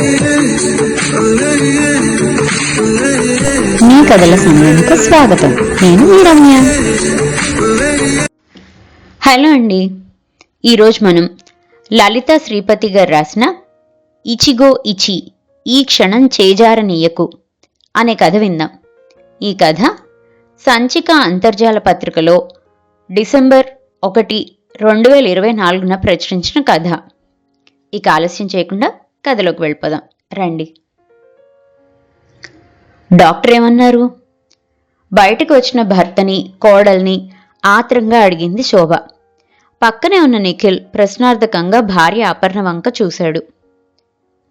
మీ కథల సమయానికి స్వాగతం. నేను మీ రమ్య. హలో అండి. ఈరోజు మనం లలిత శ్రీపతి గారు రాసిన ఇచిగో ఇచి ఈ క్షణం చేజారనీయకు అనే కథ విందాం. ఈ కథ సంచిక అంతర్జాల పత్రికలో డిసెంబర్ ఒకటి రెండు వేల ఇరవై నాలుగున ప్రచురించిన కథ. ఇక ఆలస్యం చేయకుండా కథలోకి వెళ్ళిపోదాం. రండి. డాక్టర్ ఏమన్నారు? బయటకు వచ్చిన భర్తని కోడల్ని ఆత్రంగా అడిగింది శోభ. పక్కనే ఉన్న నిఖిల్ ప్రశ్నార్థకంగా భార్య అపర్ణ వంక చూశాడు.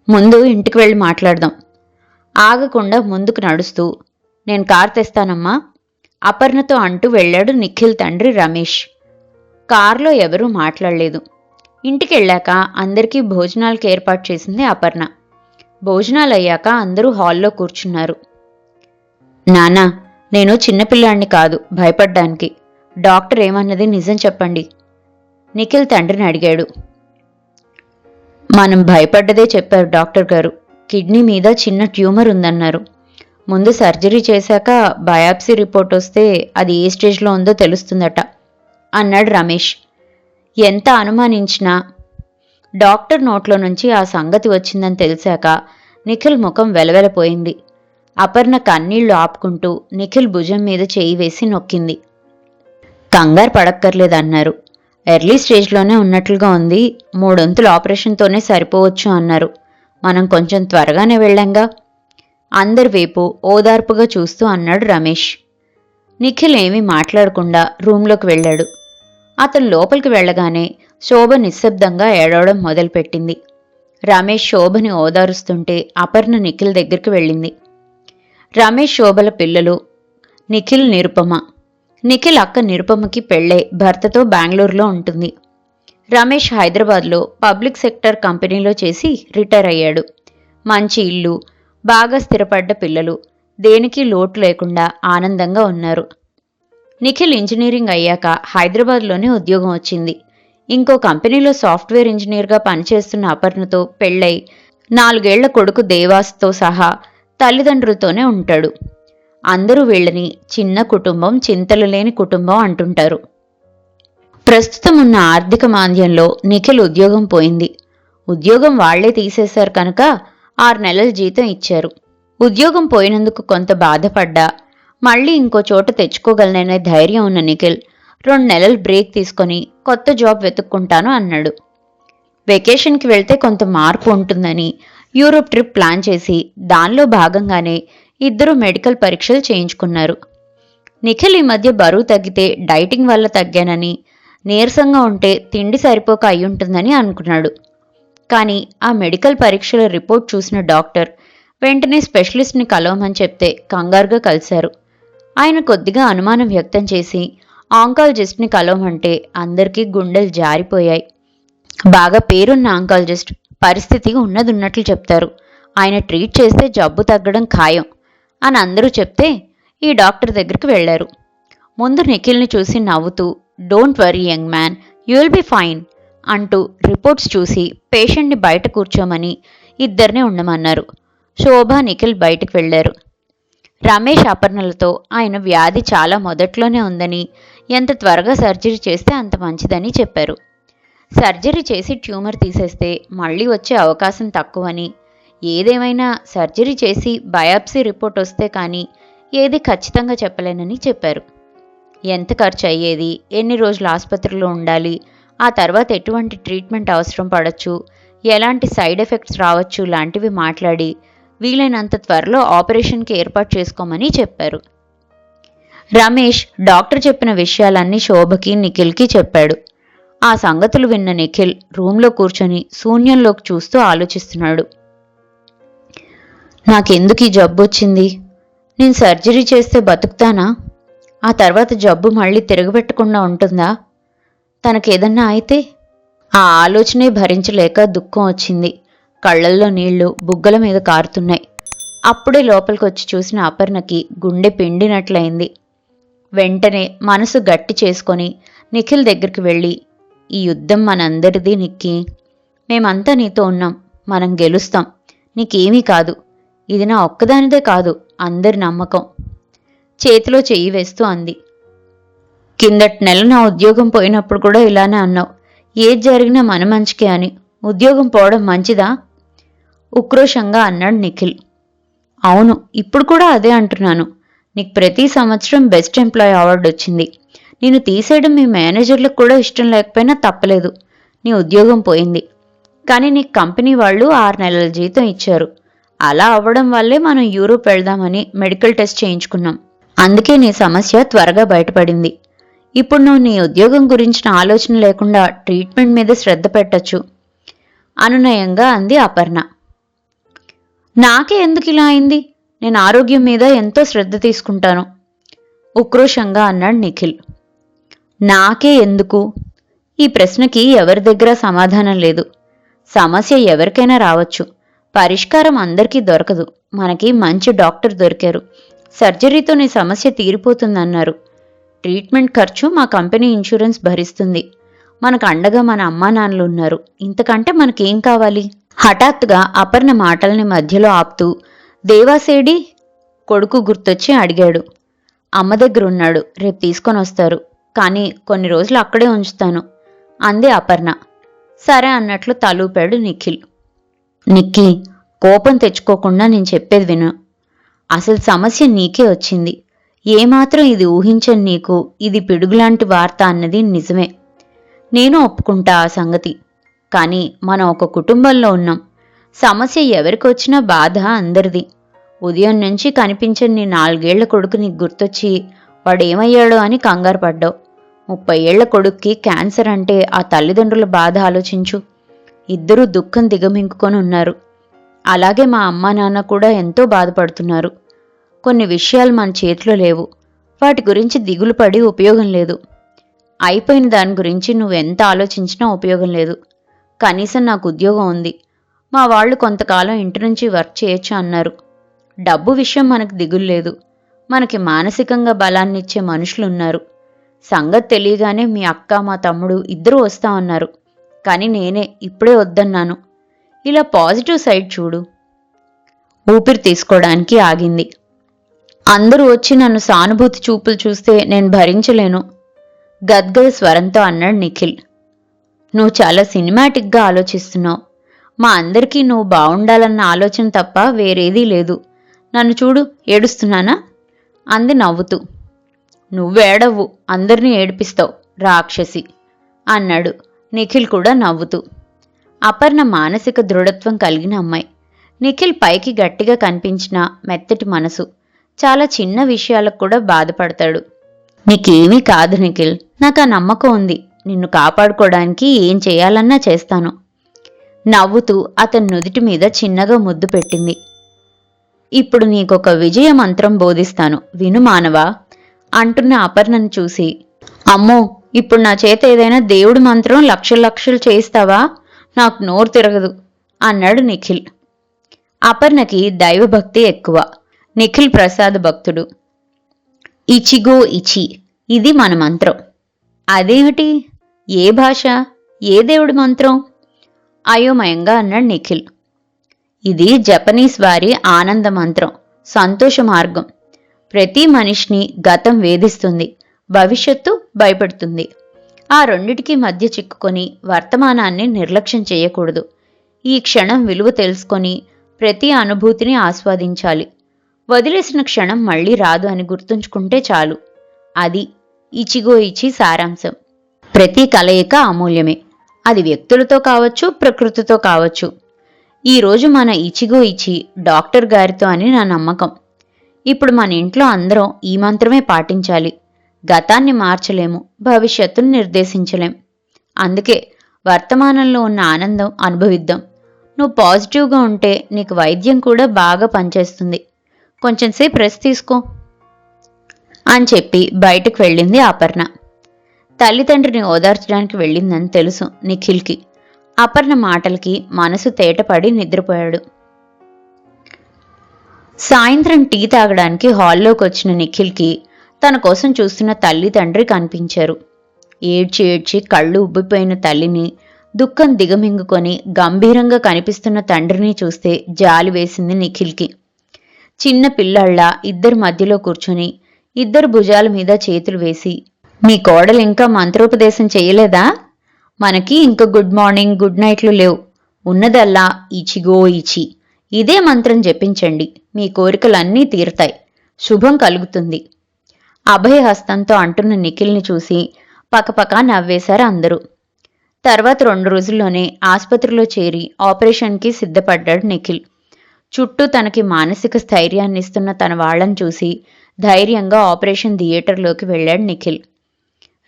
ముందు ఇంటికి వెళ్ళి మాట్లాడదాం. ఆగకుండా ముందుకు నడుస్తూ నేను కార్ తెస్తానమ్మా. అపర్ణతో అంటూ వెళ్ళాడు నిఖిల్ తండ్రి రమేష్. కారులో ఎవరూ మాట్లాడలేదు. ఇంటికి వెళ్ళాక అందరికీ భోజనాలకు ఏర్పాటు చేసింది అపర్ణ. భోజనాలు అయ్యాక అందరూ హాల్లో కూర్చున్నారు. నానా నేను చిన్నపిల్లాడిని కాదు భయపడ్డానికి. డాక్టర్ ఏమన్నది నిజం చెప్పండి. నిఖిల్ తండ్రిని అడిగాడు. మనం భయపడ్డదే చెప్పారు డాక్టర్ గారు. కిడ్నీ మీద చిన్న ట్యూమర్ ఉందన్నారు. ముందు సర్జరీ చేశాక బయాప్సీ రిపోర్ట్ వస్తే అది ఏ స్టేజ్లో ఉందో తెలుస్తుందట అన్నాడు రమేష్. ఎంత అనుమానించినా? డాక్టర్ నోట్లో నుంచి ఆ సంగతి వచ్చిందని తెలిసాక నిఖిల్ ముఖం వెలవెలపోయింది. అపర్ణ కన్నీళ్ళు ఆపుకుంటూ నిఖిల్ భుజం మీద చేయి వేసి నొక్కింది. కంగారు పడక్కర్లేదన్నారు. ఎర్లీ స్టేజ్లోనే ఉన్నట్లుగా ఉంది. మూడొంతుల ఆపరేషన్తోనే సరిపోవచ్చు అన్నారు. మనం కొంచెం త్వరగానే వెళ్ళంగా? అందరి వైపు ఓదార్పుగా చూస్తూ అన్నాడు రమేష్. నిఖిల్ ఏమీ మాట్లాడకుండా రూంలోకి వెళ్ళాడు. అతను లోపలికి వెళ్ళగానే శోభ నిశ్శబ్దంగా ఏడవడం మొదలుపెట్టింది. రమేష్ శోభని ఓదారుస్తుంటే అపర్ణ నిఖిల్ దగ్గరికి వెళ్ళింది. రమేష్ శోభల పిల్లలు నిఖిల్ నిరుపమ. నిఖిల్ అక్క నిరుపమకి పెళ్ళే భర్తతో బెంగళూరులో ఉంటుంది. రమేష్ హైదరాబాద్లో పబ్లిక్ సెక్టర్ కంపెనీలో చేసి రిటైర్ అయ్యాడు. మంచి ఇల్లు బాగా స్థిరపడ్డ పిల్లలు దేనికి లోటు లేకుండా ఆనందంగా ఉన్నారు. నిఖిల్ ఇంజనీరింగ్ అయ్యాక హైదరాబాద్లోనే ఉద్యోగం వచ్చింది. ఇంకో కంపెనీలో సాఫ్ట్వేర్ ఇంజనీర్గా పనిచేస్తున్న అపర్ణతో పెళ్ళై నాలుగేళ్ళ కొడుకు దేవాస్తో సహా తల్లిదండ్రులతోనే ఉంటాడు. అందరూ వీళ్ళని చిన్న కుటుంబం చింతలు లేని కుటుంబం అంటుంటారు. ప్రస్తుతం ఉన్న ఆర్థిక మాంద్యంలో నిఖిల్ ఉద్యోగం పోయింది. ఉద్యోగం వాళ్ళే తీసేశారు కనుక ఆరు నెలల జీతం ఇచ్చారు. ఉద్యోగం పోయినందుకు కొంత బాధపడ్డా మళ్ళీ ఇంకో చోట తెచ్చుకోగలననే ధైర్యం ఉన్న నిఖిల్ రెండు నెలలు బ్రేక్ తీసుకొని కొత్త జాబ్ వెతుక్కుంటాను అన్నాడు. వెకేషన్కి వెళ్తే కొంత మార్పు ఉంటుందని యూరోప్ ట్రిప్ ప్లాన్ చేసి దానిలో భాగంగానే ఇద్దరు మెడికల్ పరీక్షలు చేయించుకున్నారు. నిఖిల్ ఈ మధ్య బరువు తగ్గితే డైటింగ్ వల్ల తగ్గానని నీరసంగా ఉంటే తిండి సరిపోక అయ్యుంటుందని అనుకున్నాడు. కానీ ఆ మెడికల్ పరీక్షల రిపోర్ట్ చూసిన డాక్టర్ వెంటనే స్పెషలిస్ట్ని కలవమని చెప్తే కంగారుగా కలిశారు. ఆయన కొద్దిగా అనుమానం వ్యక్తం చేసి ఆంకాలజిస్ట్ని కలవమంటే అందరికీ గుండెలు జారిపోయాయి. బాగా పేరున్న ఆంకాలజిస్ట్ పరిస్థితి ఉన్నది ఉన్నట్లు చెప్తారు. ఆయన ట్రీట్ చేస్తే జబ్బు తగ్గడం ఖాయం అని అందరూ చెప్తే ఈ డాక్టర్ దగ్గరికి వెళ్ళారు ముందు నిఖిల్ని చూసి నవ్వుతూ don't worry young man you will be fine అంటూ రిపోర్ట్స్ చూసి పేషెంట్ని బయట కూర్చోమని ఇద్దరినే ఉండమన్నారు. శోభ నిఖిల్ బయటకు వెళ్ళారు రమేష్ అపర్ణలతో ఆయన వ్యాధి చాలా మొదట్లోనే ఉందని ఎంత త్వరగా సర్జరీ చేస్తే అంత మంచిదని చెప్పారు. సర్జరీ చేసి ట్యూమర్ తీసేస్తే మళ్ళీ వచ్చే అవకాశం తక్కువని ఏదేమైనా సర్జరీ చేసి బయాప్సీ రిపోర్ట్ వస్తే కానీ ఏది ఖచ్చితంగా చెప్పలేనని చెప్పారు. ఎంత ఖర్చు అయ్యేది ఎన్ని రోజులు ఆసుపత్రిలో ఉండాలి ఆ తర్వాత ఎటువంటి ట్రీట్మెంట్ అవసరం పడచ్చు ఎలాంటి సైడ్ ఎఫెక్ట్స్ రావచ్చు లాంటివి మాట్లాడి వీలైనంత త్వరలో ఆపరేషన్కి ఏర్పాటు చేసుకోమని చెప్పారు. రమేష్ డాక్టర్ చెప్పిన విషయాలన్నీ శోభకి నిఖిల్కి చెప్పాడు. ఆ సంగతులు విన్న నిఖిల్ రూంలో కూర్చొని శూన్యంలోకి చూస్తూ ఆలోచిస్తున్నాడు. నాకెందుకు ఈ జబ్బు వచ్చింది? నేను సర్జరీ చేస్తే బతుకుతానా? ఆ తర్వాత జబ్బు మళ్ళీ తిరగబెట్టకుండా ఉంటుందా? తనకేదన్నా అయితే? ఆ ఆలోచనే భరించలేక దుఃఖం వచ్చింది. కళ్ళల్లో నీళ్ళు బుగ్గల మీద కారుతున్నాయి. అప్పుడే లోపలికొచ్చి చూసిన అపర్ణకి గుండె పిండినట్లయింది. వెంటనే మనసు గట్టి చేసుకొని నిఖిల్ దగ్గరికి వెళ్ళి ఈ యుద్ధం మనందరిది నిక్కి. మేమంతా నీతో ఉన్నాం. మనం గెలుస్తాం. నీకేమీ కాదు. ఇది నా ఒక్కదానిదే కాదు. అందరి నమ్మకం. చేతిలో చెయ్యి వేస్తూ అంది. కిందటి నెల నా ఉద్యోగం పోయినప్పుడు కూడా ఇలానే అన్నావు. ఏది జరిగినా మన మంచికే అని. ఉద్యోగం పోవడం మంచిదా? ఉక్రోషంగా అన్నాడు నిఖిల్. అవును ఇప్పుడు కూడా అదే అంటున్నాను. నీకు ప్రతి సంవత్సరం బెస్ట్ ఎంప్లాయ్ అవార్డు వచ్చింది. నేను తీసేయడం మీ మేనేజర్లకు కూడా ఇష్టం లేకపోయినా తప్పలేదు. నీ ఉద్యోగం పోయింది. కానీ నీకు కంపెనీ వాళ్ళు ఆరు నెలల జీతం ఇచ్చారు. అలా అవ్వడం వల్లే మనం యూరోప్ వెళ్దామని మెడికల్ టెస్ట్ చేయించుకున్నాం. అందుకే నీ సమస్య త్వరగా బయటపడింది. ఇప్పుడు నువ్వు నీ ఉద్యోగం గురించిన ఆలోచన లేకుండా ట్రీట్మెంట్ మీద శ్రద్ధ పెట్టచ్చు. అనునయంగా అంది అపర్ణ. నాకే ఎందుకు ఇలా అయింది? నేను ఆరోగ్యం మీద ఎంతో శ్రద్ధ తీసుకుంటాను. ఉక్రోషంగా అన్నాడు నిఖిల్. నాకే ఎందుకు? ఈ ప్రశ్నకి ఎవరి దగ్గర సమాధానం లేదు. సమస్య ఎవరికైనా రావచ్చు. పరిష్కారం అందరికీ దొరకదు. మనకి మంచి డాక్టర్ దొరికారు. సర్జరీతో నీ సమస్య తీరిపోతుందన్నారు. ట్రీట్మెంట్ ఖర్చు మా కంపెనీ ఇన్సూరెన్స్ భరిస్తుంది. మనకు అండగా మన అమ్మా నాన్నలు ఉన్నారు. ఇంతకంటే మనకేం కావాలి? హఠాత్తుగా అపర్ణ మాటల్ని మధ్యలో ఆపుతూ దేవాసేడి కొడుకు గుర్తొచ్చి అడిగాడు. అమ్మ దగ్గర ఉన్నాడు రేపు తీసుకొని వస్తారు కానీ కొన్ని రోజులు అక్కడే ఉంచుతాను అంది అపర్ణ. సరే అన్నట్లు తలూపాడు నిఖిల్. నిక్కి కోపం తెచ్చుకోకుండా నేను చెప్పేది విను. అసలు సమస్య నీకే వచ్చింది. ఏమాత్రం ఇది ఊహించని నీకు ఇది పిడుగులాంటి వార్త అన్నది నిజమే. నేను ఒప్పుకుంటా ఆ సంగతి. కానీ మనం ఒక కుటుంబంలో ఉన్నాం. సమస్య ఎవరికి వచ్చినా బాధ అందరిది. ఉదయం నుంచి కనిపించని నీ నాలుగేళ్ళ కొడుకు నీకు గుర్తొచ్చి వాడేమయ్యాడో అని కంగారు పడ్డావు. ముప్పై ఏళ్ళ కొడుక్కి క్యాన్సర్ అంటే ఆ తల్లిదండ్రుల బాధ ఆలోచించు. ఇద్దరూ దుఃఖం దిగమింగుకొని ఉన్నారు. అలాగే మా అమ్మా నాన్న కూడా ఎంతో బాధపడుతున్నారు. కొన్ని విషయాలు మన చేతిలో లేవు. వాటి గురించి దిగులు పడి ఉపయోగం లేదు. అయిపోయిన దాని గురించి నువ్వెంత ఆలోచించినా ఉపయోగం లేదు. కనీసం నాకు ఉద్యోగం ఉంది. మా వాళ్ళు కొంతకాలం ఇంటి నుంచి వర్క్ చేయొచ్చు అన్నారు. డబ్బు విషయం మనకు దిగుల్లేదు మనకి మానసికంగా బలాన్నిచ్చే మనుషులున్నారు. సంగతి తెలియగానే మీ అక్క మా తమ్ముడు ఇద్దరూ వస్తామన్నారు కానీ నేనే ఇప్పుడే వద్దన్నాను. ఇలా పాజిటివ్ సైడ్ చూడు. ఊపిరి తీసుకోవడానికి ఆగింది. అందరూ వచ్చి నన్ను సానుభూతి చూపులు చూస్తే నేను భరించలేను. గద్గద స్వరంతో అన్నాడు నిఖిల్. నువ్వు చాలా సినిమాటిక్గా ఆలోచిస్తున్నావు. మా అందరికీ నువ్వు బాగుండాలన్న ఆలోచన తప్ప వేరేదీ లేదు. నన్ను చూడు ఏడుస్తున్నానా? అంది నవ్వుతూ. నువ్వేడవు అందరినీ ఏడిపిస్తావు రాక్షసి అన్నాడు నిఖిల్ కూడా నవ్వుతూ. అపర్ణ మానసిక దృఢత్వం కలిగిన అమ్మాయి. నిఖిల్ పైకి గట్టిగా కనిపించిన మెత్తటి మనసు చాలా చిన్న విషయాలకు కూడా బాధపడతాడు. నీకేమీ కాదు నిఖిల్ నాకు ఆ నమ్మకం ఉంది. నిన్ను కాపాడుకోవడానికి ఏం చేయాలన్నా చేస్తాను. నవ్వుతూ అతని నుదిటి మీద చిన్నగా ముద్దు పెట్టింది. ఇప్పుడు నీకొక విజయ మంత్రం బోధిస్తాను. విను మానవా అంటున్న అపర్ణను చూసి. అమ్మో ఇప్పుడు నా చేత ఏదైనా దేవుడి మంత్రం లక్షలు లక్షలు చేయిస్తావా? నాకు నోరు తిరగదు అన్నాడు నిఖిల్. అపర్ణకి దైవభక్తి ఎక్కువ. నిఖిల్ ప్రసాద్ భక్తుడు. ఇచిగో ఇచి ఇది మన మంత్రం. అదేమిటి? ఏ భాష? ఏ దేవుడి మంత్రం? అయోమయంగా అన్నాడు నిఖిల్. ఇది జపనీస్ వారి ఆనంద మంత్రం సంతోష మార్గం. ప్రతి మనిషిని గతం వేధిస్తుంది భవిష్యత్తు భయపడుతుంది. ఆ రెండిటికి మధ్య చిక్కుకొని వర్తమానాన్ని నిర్లక్ష్యం చేయకూడదు. ఈ క్షణం విలువ తెలుసుకొని ప్రతి అనుభూతిని ఆస్వాదించాలి. వదిలేసిన క్షణం మళ్ళీ రాదు అని గుర్తుంచుకుంటే చాలు. అది ఇచిగో ఇచి సారాంశం. ప్రతి కలయిక అమూల్యమే. అది వ్యక్తులతో కావచ్చు ప్రకృతితో కావచ్చు. ఈరోజు మన ఇచిగో ఇచి డాక్టర్ గారితో అని నా నమ్మకం. ఇప్పుడు మన ఇంట్లో అందరం ఈ మంత్రమే పాటించాలి. గతాన్ని మార్చలేము భవిష్యత్తును నిర్దేశించలేం. అందుకే వర్తమానంలో ఉన్న ఆనందం అనుభవిద్దాం. నువ్వు పాజిటివ్గా ఉంటే నీకు వైద్యం కూడా బాగా పనిచేస్తుంది. కొంచెంసేపు రెస్ట్ తీసుకో అని చెప్పి బయటకు వెళ్ళింది అపర్ణ. తల్లిదండ్రిని ఓదార్చడానికి వెళ్ళిందని తెలుసు నిఖిల్కి. అపర్ణ మాటలకి మనసు తేటపడి నిద్రపోయాడు. సాయంత్రం టీ తాగడానికి హాల్లోకి వచ్చిన నిఖిల్కి తన కోసం చూస్తున్న తల్లి తండ్రి కనిపించారు. ఏడ్చి ఏడ్చి కళ్ళు ఉబ్బిపోయిన తల్లిని దుఃఖం దిగమింగుకొని గంభీరంగా కనిపిస్తున్న తండ్రిని చూస్తే జాలి వేసింది నిఖిల్కి. చిన్న పిల్లాళ్ళ ఇద్దరి మధ్యలో కూర్చుని ఇద్దరు భుజాల మీద చేతులు వేసి మీ కోడలు ఇంకా మంత్రోపదేశం చేయలేదా? మనకి ఇంకా గుడ్ మార్నింగ్ గుడ్ నైట్లు లేవు. ఉన్నదల్లా ఇచిగో ఇచి. ఇదే మంత్రం జపించండి. మీ కోరికలన్నీ తీరుతాయి. శుభం కలుగుతుంది. అభయ హస్తంతో అంటున్న నిఖిల్ని చూసి పకపక నవ్వేశారు అందరూ. తర్వాత రెండు రోజుల్లోనే ఆసుపత్రిలో చేరి ఆపరేషన్కి సిద్ధపడ్డాడు నిఖిల్. చుట్టూ తనకి మానసిక స్థైర్యాన్ని ఇస్తున్న తన వాళ్ళని చూసి ధైర్యంగా ఆపరేషన్ థియేటర్లోకి వెళ్ళాడు నిఖిల్.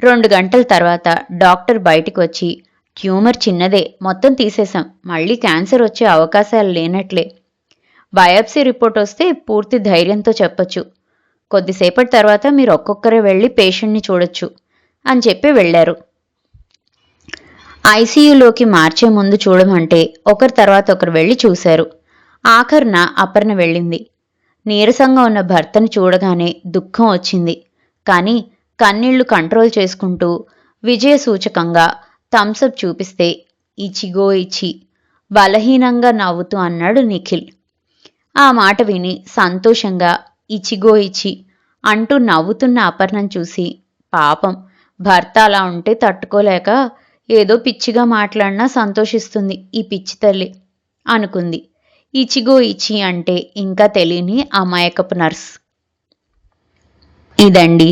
రెండు గంటల తర్వాత డాక్టర్ బయటికి వచ్చి ట్యూమర్ చిన్నదే మొత్తం తీసేశాం మళ్ళీ క్యాన్సర్ వచ్చే అవకాశాలు లేనట్లే. బయాప్సీ రిపోర్ట్ వస్తే పూర్తి ధైర్యంతో చెప్పొచ్చు. కొద్దిసేపటి తర్వాత మీరు ఒక్కొక్కరే వెళ్ళి పేషెంట్ని చూడొచ్చు అని చెప్పి వెళ్ళారు. ఐసీయూలోకి మార్చే ముందు చూడమంటే ఒకరి తర్వాత ఒకరు వెళ్ళి చూశారు. ఆఖరున అపర్ణ వెళ్ళింది. నీరసంగా ఉన్న భర్తను చూడగానే దుఃఖం వచ్చింది. కానీ కంట్రోల్ చేసుకుంటూ విజయ సూచకంగా థమ్సప్ చూపిస్తే ఇచిగో ఇచి బలహీనంగా నవ్వుతూ అన్నాడు నిఖిల్. ఆ మాట విని సంతోషంగా ఇచిగో ఇచి అంటూ నవ్వుతున్న అపర్ణం చూసి పాపం భర్త అలా ఉంటే తట్టుకోలేక ఏదో పిచ్చిగా మాట్లాడినా సంతోషిస్తుంది ఈ పిచ్చి తల్లి అనుకుంది. ఇచిగో ఇచి అంటే ఇంకా తెలియని అమాయకపు నర్స్. ఇదండి